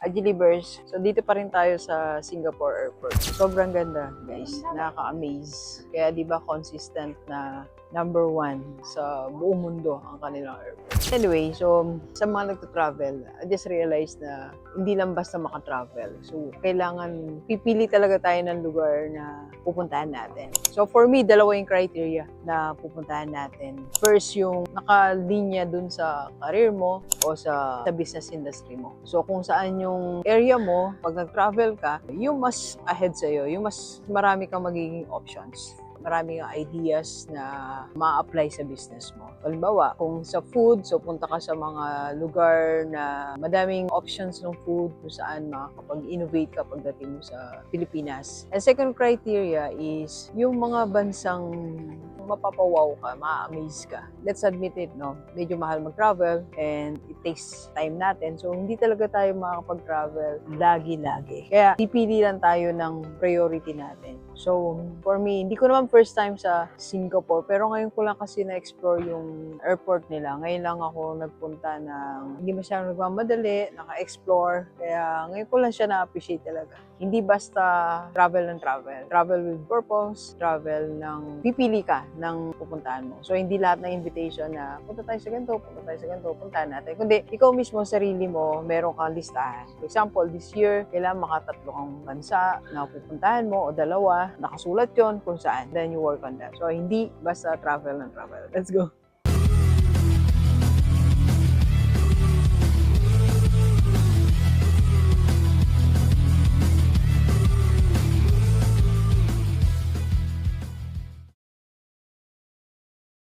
Agilibers. So dito pa rin tayo sa Singapore Airport. Sobrang ganda, guys. Nakaka-amaze. Kaya di ba consistent na number one sa buong mundo ang kanilang airport. Anyway, so sa mga nagta-travel, I just realized na hindi lang basta makatravel. So, kailangan pipili talaga tayo ng lugar na pupuntahan natin. So, for me, dalawa yung criteria na pupuntahan natin. First, yung nakalinya dun sa career mo o sa, sa business industry mo. So, kung saan yung area mo, pag nag-travel ka, yung mas ahead sa'yo, yung mas marami kang magiging options marami kang ideas na ma-apply sa business mo. Halimbawa, kung sa food, so punta ka sa mga lugar na madaming options ng food kung saan makakapag-innovate ka pagdating mo sa Pilipinas. And second criteria is yung mga bansang mapapawaw ka, ma-amaze ka. Let's admit it, no? Medyo mahal mag-travel and it takes time natin. So, hindi talaga tayo makakapag-travel lagi-lagi. Kaya, pipili lang tayo ng priority natin. So, for me, hindi ko naman first time sa Singapore, pero ngayon ko lang kasi na-explore yung airport nila. Ngayon lang ako nagpunta ng hindi masyadong nagmamadali, naka-explore. Kaya ngayon ko lang siya na-appreciate talaga. Hindi basta travel ng travel. Travel with purpose, travel ng pipili ka ng pupuntahan mo. So, hindi lahat ng invitation na punta tayo sa ganito, punta tayo sa ganito, puntahan natin. Kundi, ikaw mismo, sarili mo, meron kang listahan. For example, this year, kailangan makatatlo kang bansa na pupuntahan mo o dalawa, nakasulat yon kung saan. Then you work on that. So, hindi basta travel ng travel. Let's go.